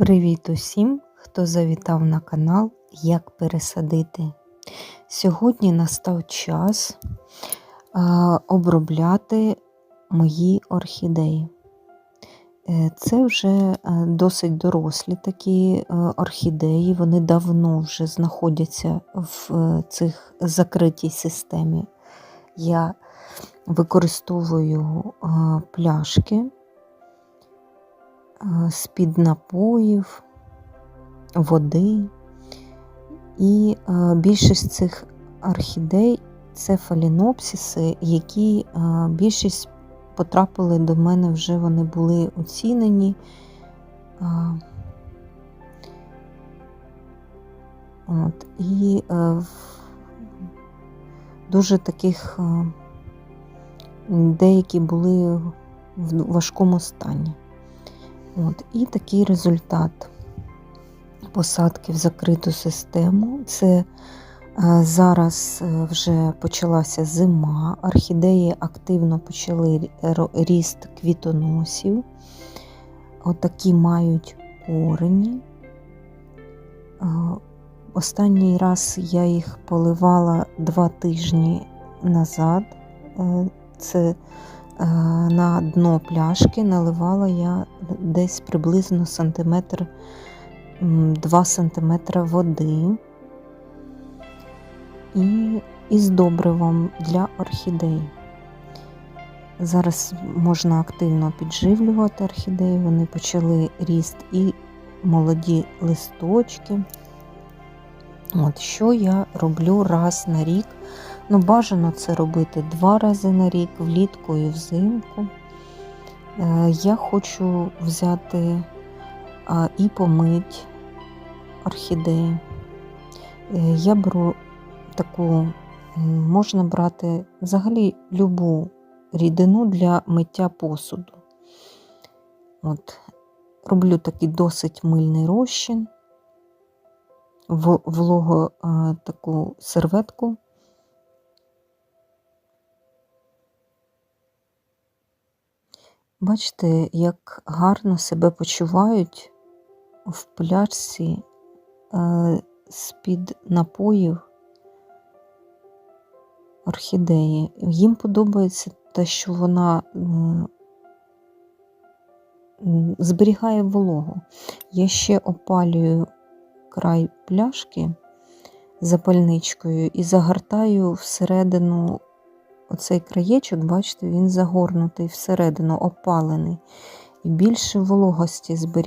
Привіт усім, хто завітав на канал Як пересадити. Сьогодні настав час обробляти мої орхідеї. Е, Це вже е, досить дорослі такі е, орхідеї, вони давно вже знаходяться в цих закритій системі. Я використовую пляшки з-під напоїв, води. І е, більшість цих орхідей це фалінопсиси, які е, більшість потрапили до мене вже вони були оцінені. От, і е, дуже таких е, деякі були в важкому стані. От, і такий результат посадки в закриту систему. Це е, зараз е, вже почалася зима, орхідеї активно почали ріст квітоносів. Отакі мають корені. Е, Останній раз я їх поливала два тижні назад. Це на дно пляшки наливала я десь приблизно сантиметр, 2 см води і із добривом для орхідей. Зараз можна активно підживлювати орхідеї, вони почали ріст і молоді листочки. От, Що я роблю раз на рік? Ну, бажано це робити два рази на рік, влітку і взимку. Е, Я хочу взяти і помить орхідеї. Е, Я беру таку, можна брати взагалі любу рідину для миття посуду. От, роблю такий досить мильний розчин, в вологу е, таку серветку. Бачите, як гарно себе почувають в пляшці е, з-під напоїв орхідеї. Їм подобається те, що вона зберігає вологу. Я ще опалюю край пляшки запальничкою і загортаю всередину оцей краєчок, бачите, він загорнутий всередину, опалений. І більше вологості зберігає.